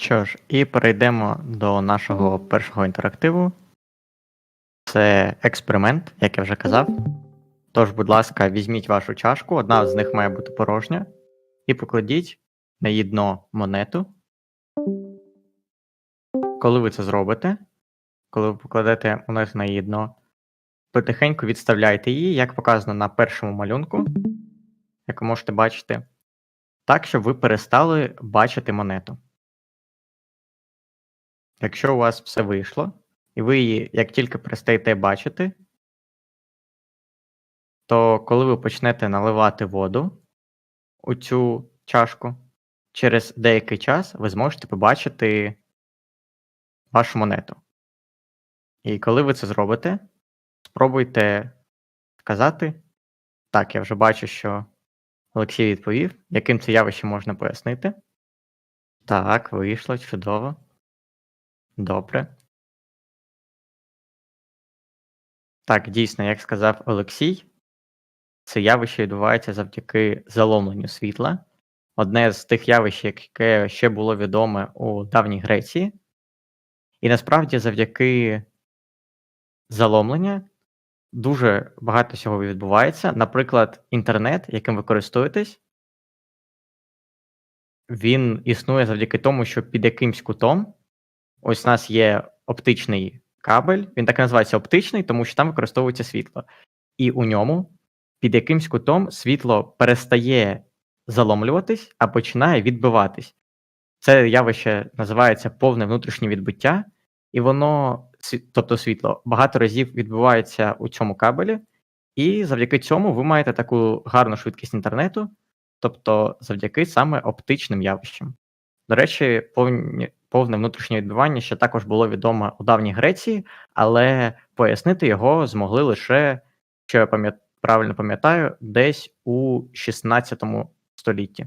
Що ж, і перейдемо до нашого першого інтерактиву. Це експеримент, як я вже казав. Тож, будь ласка, візьміть вашу чашку, одна з них має бути порожня, і покладіть на її дно монету. Коли ви це зробите, коли ви покладете монету на її дно, потихеньку відставляйте її, як показано на першому малюнку, як ви можете бачити, так, щоб ви перестали бачити монету. Якщо у вас все вийшло, і ви її як тільки перестаєте бачити, то коли ви почнете наливати воду у цю чашку, через деякий час ви зможете побачити вашу монету. І коли ви це зробите, спробуйте сказати. Так, я вже бачу, що Олексій відповів, яким це явище можна пояснити. Так, вийшло, чудово. Добре. Так, дійсно, як сказав Олексій, це явище відбувається завдяки заломленню світла. Одне з тих явищ, яке ще було відоме у давній Греції. І насправді завдяки заломленню дуже багато всього відбувається. Наприклад, інтернет, яким ви користуєтесь, він існує завдяки тому, що під якимсь кутом ось у нас є оптичний кабель, він так називається оптичний, тому що там використовується світло. І у ньому під якимсь кутом світло перестає заломлюватись, а починає відбиватись. Це явище називається повне внутрішнє відбиття, і воно, тобто світло, багато разів відбувається у цьому кабелі, і завдяки цьому ви маєте таку гарну швидкість інтернету, тобто завдяки саме оптичним явищам. До речі, повні, повне внутрішнє відбивання ще також було відомо у давній Греції, але пояснити його змогли лише, що я пам'ят, правильно пам'ятаю, десь у 16 столітті.